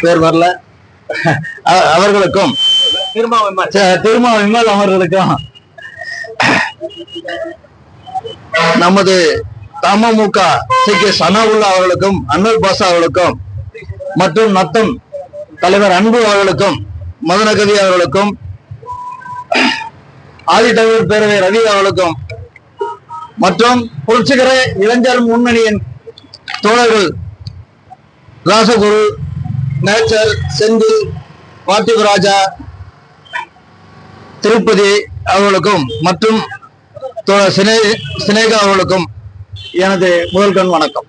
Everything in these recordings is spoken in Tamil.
பேர் வரல. அவர்களுக்கும். திருமா விமல் அவர்களுக்கும் நமது தமமுக சி. கே. சனாவுல்லா அவர்களுக்கும் அன்வர் பாஷா அவர்களுக்கும் மற்றும் நத்தம் தலைவர் அன்பு அவர்களுக்கும் மதனகவி அவர்களுக்கும் ஆதித்தமிழர் பேரவை ரவி அவர்களுக்கும் மற்றும் புரட்சிகர இளைஞர் முன்னணியின் தோழர்கள் ராசகுரு நேச்சர் செந்தில் பார்த்திபராஜா திருப்பதி அவர்களுக்கும் மற்றும் சினே சினேகா அவர்களுக்கும் எனது முதல் கண் வணக்கம்.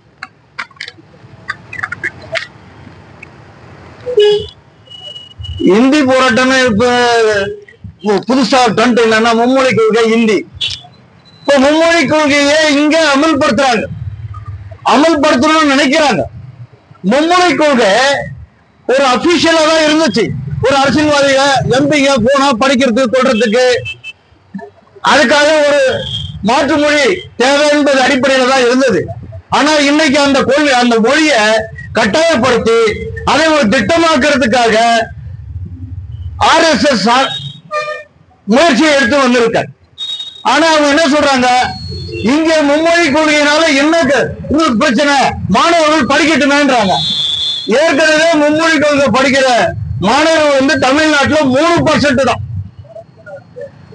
இந்தி போராட்டம்னு இப்ப பு- புதுசா ட்ரெண்ட் என்னன்னா மும்மொழி கொள்கை இந்தி. இப்ப மும்மொழி கொள்கையை இங்க அமல்படுத்துறாங்க. அமல்படுத்தணும்னு நினைக்கிறாங்க. மும்முறை கொள்கை ஒரு அபிஷியலா தான் இருந்துச்சு. ஒரு அரசியல்வாதிக எம்பிங்க போனா படிக்கிறதுக்கு சொல்றதுக்கு. அதுக்காக ஒரு மாற்று மொழி தேவை என்பது அடிப்படையில தான் இருந்தது. ஆனா இன்னைக்கு அந்த கொள்கை அந்த மொழியை கட்டாயப்படுத்தி அதை ஒரு திட்டமாக்குறதுக்காக ஆர்எஸ்எஸ் முயற்சியை எடுத்து வந்திருக்கார். ஆனா அவங்க என்ன சொல்றாங்க? இங்க மும்மொழி கொள்கையினால என்ன உங்களுக்கு பிரச்சனை? மாணவர்கள் படிக்கட்டுமேன்றாங்க. ஏற்கனவே மும்மொழி கொள்கை படிக்கிற மாணவர்கள் வந்து தமிழ்நாட்டுல மூணு பர்சன்ட் தான்.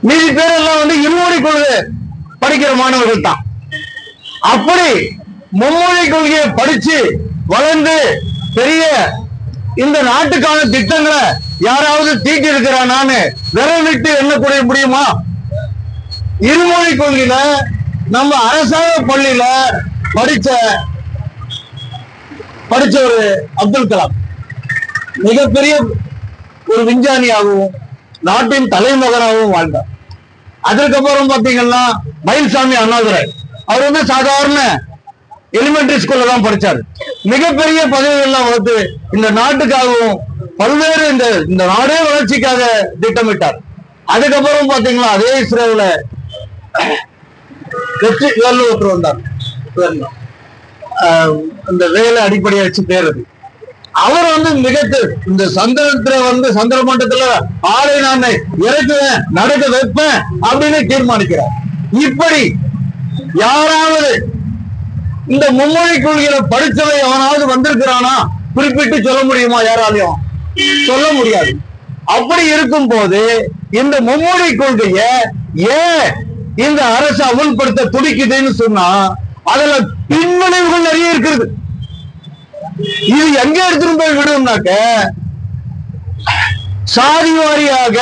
மீதி பேர் எல்லாம் வந்து இருமொழி கொள்கை படிக்கிற மாணவர்கள் தான். அப்படி மும்மொழி கொள்கையை படிச்சு வளர்ந்து பெரிய இந்த நாட்டுக்கான திட்டங்களை யாராவது தீட்டி இருக்கிறானான்னு விரல் விட்டு எண்ணக்கூடிய முடியுமா? இருமொழி கொள்கையில நம்ம அரசாங்க பள்ளியில படிச்ச படிச்ச ஒரு அப்துல் கலாம். மிகப்பெரிய ஒரு விஞ்ஞானியாகவும் நாட்டின் தலைமகனாகவும் வாழ்ந்தார். அதற்கப்புறம் பாத்தீங்கன்னா மயில்சாமி அண்ணாதுரை. அவர் வந்து சாதாரண எலிமெண்டரி ஸ்கூல்ல தான் படிச்சாரு. மிகப்பெரிய பதவிகள்லாம் வகுத்து இந்த நாட்டுக்காகவும் பல்வேறு இந்த இந்த நாடே வளர்ச்சிக்காக திட்டமிட்டார். அதுக்கப்புறம் பாத்தீங்கன்னா அதே இஸ்ரேல வெற்றி வேலு ஒருத்தர் வந்தார் அந்த வேலை அடிப்படையை வச்சு பேருது அவர் வந்து மிக இந்த சந்திரத்துல வந்து சந்திர மண்டலத்துல ஆளை நான் இறக்குவேன் நடக்க வைப்பேன் அப்படின்னு தீர்மானிக்கிறார். இப்படி யாராவது இந்த மும்மொழி கொள்கையில படிச்சவை எவனாவது வந்திருக்கிறானா? குறிப்பிட்டு சொல்ல முடியுமா யாராலையும்? சொல்ல முடியாது. அப்படி இருக்கும் போது இந்த மும்மொழி கொள்கைய ஏன் இந்த அரசு அமுல்படுத்த துடிக்குதுன்னு சொன்னா அதுல பின்விளைவுகள் நிறைய இருக்கிறது. இது எங்க எடுத்துட்டு போய் விடும்னாக்க சாதி வாரியாக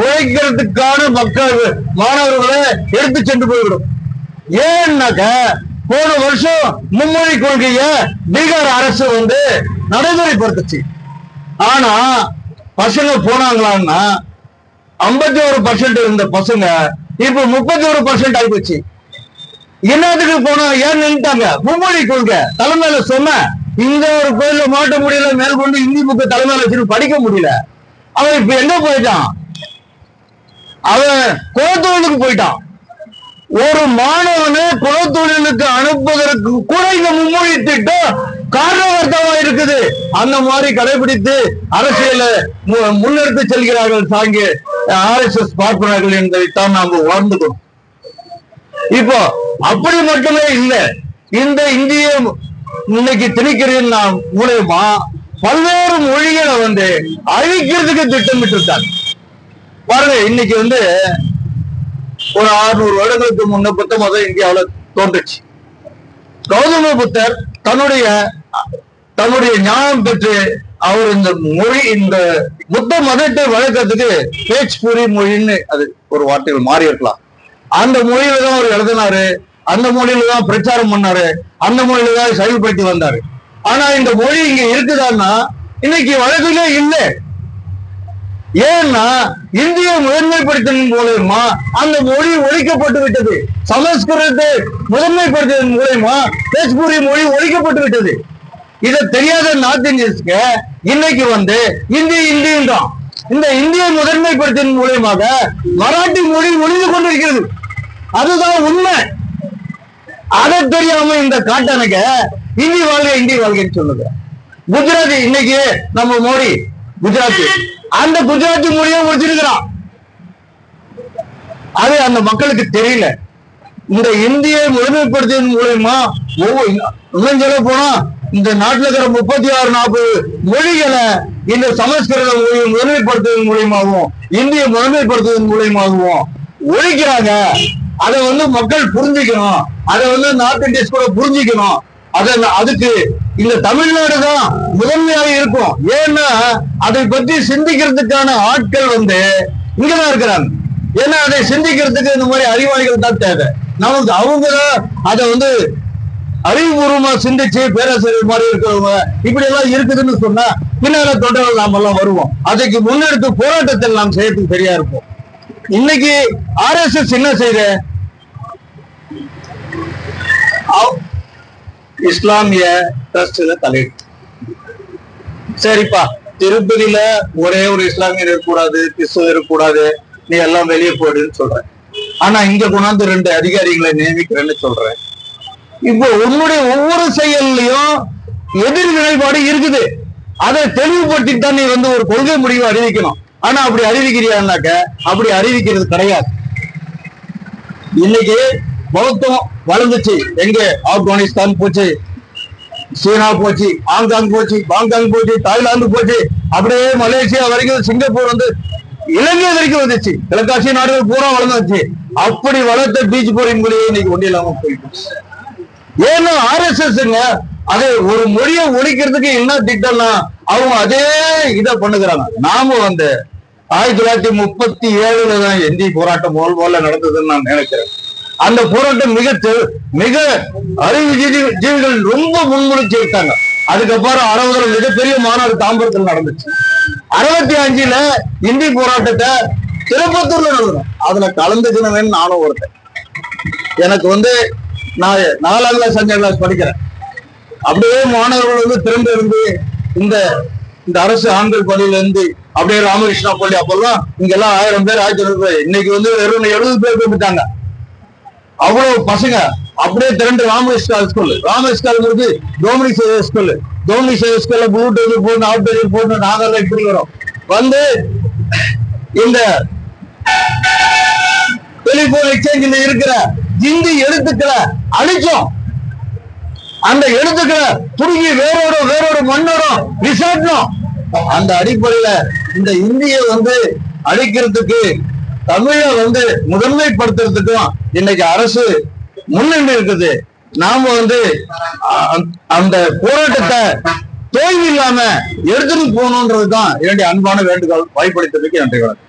உழைக்கிறதுக்கான மக்கள் மாணவர்களை எடுத்து சென்று போய்விடும். ஏன்னாக்க போன வருஷம் மும்மொழி கொள்கைய பீகார் அரசு வந்து நடைமுறைப்படுத்துச்சு. ஆனா பசங்க போனாங்களான்னா ஐம்பத்தி ஒரு பர்சன்ட் இருந்த பசங்க இப்போ முப்பத்தி ஒரு பர்சன்ட் ஆயிப்போச்சு. என்னத்துக்கு போனா ஏன் நின்றுட்டாங்க மும்மொழி கொள்கை. தலைமையில சொன்ன இந்த ஒரு கோயில மாட்ட முடியல மேற்கொண்டு இந்தி புக்கு தலைமையில வச்சுட்டு படிக்க முடியல. அவன் இப்ப எங்க போயிட்டான்? அவன் குலத்தொழிலுக்கு போயிட்டான். ஒரு மாணவனை குலத்தொழிலுக்கு அனுப்புவதற்கு கூட இந்த மும்மொழி திட்டம் காரணவர்த்தமா இருக்குது. அந்த மாதிரி கடைபிடித்து அரசியல மு- முன்னெடுத்து செல்கிறார்கள் சாங்கி. ஆர் எஸ் எஸ் பார்ப்பனர்கள் என்பதைத்தான் நாம் உணர்ந்துக்கணும். இப்போ அப்படி மட்டுமே இல்ல. இந்த இந்திய இன்னைக்கு திணிக்கிறீன் நாம் மூலியமா பல்வேறு மொழிகளை வந்து அழிக்கிறதுக்கு திட்டமிட்டு இருக்காங்க பாருங்க இன்னைக்கு வந்து ஒரு 600 வருடங்களுக்கு முன்ன புத்த மதம் இந்தியாவுல தோன்றுச்சு. கௌதம புத்தர் தன்னுடைய தன்னுடைய ஞானம் பெற்று அவர் இந்த மொழி இந்த புத்த மதத்தை வளர்க்கறதுக்கு பேச்பூரி மொழின்னு அது ஒரு வார்த்தைகள் மாறி இருக்கலாம். அந்த மொழியில தான் அவர் எழுதினாரு. அந்த மொழியில தான் பிரச்சாரம் பண்ணாரு. அந்த மொழியில தான் செயல்படுத்தி வந்தாரு. ஆனா இந்த மொழி இங்க இருக்குதான்னா இன்னைக்கு வழக்கிலே இல்லை. ஏன்னா இந்திய முதன்மைப்படுத்தின் மூலயமா அந்த மொழி ஒழிக்கப்பட்டு விட்டது. சமஸ்கிருதத்தை முதன்மைப்படுத்தியதன் மூலயமா பேச்பூரி மொழி ஒழிக்கப்பட்டு விட்டது. இதை தெரியாத நார்த் இந்தியன்ஸ்க்கு இன்னைக்கு வந்து இந்தி இந்தின்றான். இந்த இந்திய முதன்மைப்படுத்தின் மூலியமாக மராட்டி மொழி ஒளிந்து கொண்டிருக்கிறது. அதுதான் உண்மை. அதை தெரியாம இந்த காட்டனுக்கு இந்தி வாழ்க இந்தி வாழ்க்கைன்னு சொல்லுங்க குஜராத்தி இன்னைக்கு நம்ம மோடி குஜராத்தி. அந்த குஜராத்தி மொழியை முடிச்சிருக்கிறான் அது அந்த மக்களுக்கு தெரியல. இந்த இந்தியை முழுமைப்படுத்தியதன் மூலயமா ஒவ்வொரு இன்னும் சொல்ல போனா இந்த நாட்டில் இருக்கிற முப்பத்தி ஆறு நாற்பது மொழிகளை இந்த சமஸ்கிருத மொழியை முதன்மைப்படுத்துவதன் மூலியமாகவும் இந்திய முதன்மைப்படுத்துவதன் மூலியமாகவும் ஒழிக்கிறாங்க. அதை வந்து மக்கள் புரிஞ்சுக்கணும். அதை வந்து நார்த் இண்டியஸ் கூட புரிஞ்சுக்கணும். அதை அதுக்கு இந்த தமிழ்நாடு தான் முதன்மையாக இருக்கும். ஏன்னா அதை பற்றி சிந்திக்கிறதுக்கான ஆட்கள் வந்து இங்கதான் இருக்கிறாங்க. ஏன்னா அதை சிந்திக்கிறதுக்கு இந்த மாதிரி அறிவாளிகள் தான் தேவை. நமக்கு அவங்க அதை வந்து அறிவுபூர்வமா சிந்திச்சு பேராசிரியர் மாதிரி இருக்கிறவங்க இப்படி எல்லாம் இருக்குதுன்னு சொன்னா பின்னால தொண்டர்கள் நாம எல்லாம் வருவோம். அதுக்கு முன்னெடுத்து போராட்டத்தில் நாம் செய்யறதுக்கு சரியா இருப்போம். இன்னைக்கு ஆர்எஸ்எஸ் என்ன செய்த இஸ்லாமிய ட்ரஸ்ட்ல தலையிட்டு சரிப்பா திருப்பதியில ஒரே ஒரு இஸ்லாமியர் இருக்கக்கூடாது கிறிஸ்துவ இருக்கக்கூடாது நீ எல்லாம் வெளியே போயிடுன்னு சொல்ற ஆனா இங்க கொண்டாந்து ரெண்டு அதிகாரிகளை நியமிக்கிறேன்னு சொல்றேன். இப்போ உன்னுடைய ஒவ்வொரு செயல்லையும் எதிர் நிலைப்பாடு இருக்குது. அதை தெளிவுபடுத்தி தான் நீ வந்து ஒரு கொள்கை முடிவை அறிவிக்கணும். ஆனா அப்படி அறிவிக்கிறியான்னாக்க அப்படி அறிவிக்கிறது கிடையாது. இன்னைக்கு பௌத்தம் வளர்ந்துச்சு. எங்க? ஆப்கானிஸ்தான் போச்சு சீனா போச்சு ஹாங்காங் போச்சு பாங்காங் போச்சு தாய்லாந்து போச்சு. அப்படியே மலேசியா வரைக்கும் சிங்கப்பூர் வந்து இலங்கை வரைக்கும் வந்துச்சு. கிழக்காசிய நாடுகள் பூரா வளர்ந்துச்சு. அப்படி வளர்த்த பீச் போரின் மொழியை இன்னைக்கு ஒன்றும் இல்லாம போயிட்டு ஏன்னா ஆர்எஸ்எஸ்ங்க அது ஒரு மொழியை ஒழிக்கிறதுக்கு என்ன திட்டம்னா அவங்க அதே இதை பண்ணுகிறாங்க. நாம வந்து ஆயிரத்தி தொள்ளாயிரத்தி முப்பத்தி ஏழுல தான் இந்தி போராட்டம் போல் போல நடந்ததுன்னு நான் நினைக்கிறேன். அந்த போராட்டம் மிக மிக அறிவு ஜீவி- ஜீவிகள் ரொம்ப முன்முடிச்சு விட்டாங்க. அதுக்கப்புறம் அறுபதுல மிகப்பெரிய மாநாடு தாம்பரத்தில் நடந்துச்சு. அறுபத்தி அஞ்சுல இந்தி போராட்டத்தை திருப்பத்தூர்ல நடந்தோம் அதுல கலந்துக்கணும்னு நானும் ஒருத்தன். எனக்கு வந்து நான் நாலாம் கிளாஸ் அஞ்சாம் கிளாஸ் படிக்கிறேன். அப்படியே மாணவர்கள் வந்து திரண்டு இருந்து இந்த இந்த அரசு ஆண்கள் பள்ளியில இருந்து அப்படியே ராமகிருஷ்ணா பள்ளி அப்பெல்லாம் இங்க எல்லாம் ஆயிரம் பேர் ஆயிரத்தி ஐநூறு பேர். இன்னைக்கு வந்து வெறும் எழுபது பேர் போயிட்டாங்க அவ்வளவு பசங்க அப்படியே திரண்டு Ramakrishna school ராமகிருஷ்ணாங்கிறது Dominic Savio school Dominic Savio ஸ்கூல்ல ப்ளூடூத் போட்டு அவுட் போட்டு நாங்கெல்லாம் இப்படி வரோம். வந்து இந்த டெலிபோன் எக்ஸ்சேஞ்சில் இருக்கிற இந்தி எழுத்துக்களை அழிச்சோம். அந்த எழுத்துக்களை துருங்கி வேறோட வேறோட மண்ணோட விசாட்டணும் அந்த அடிப்படையில இந்த இந்திய வந்து அழிக்கிறதுக்கு தமிழ வந்து முதன்மைப்படுத்துறதுக்கும் இன்னைக்கு அரசு முன்னின்று இருக்குது. நாம வந்து அந்த போராட்டத்தை தோல்வி இல்லாம எடுத்துட்டு போகணுன்றதுதான் என்னுடைய அன்பான வேண்டுகோள் வாய்ப்பளித்ததுக்கு நன்றி வணக்கம்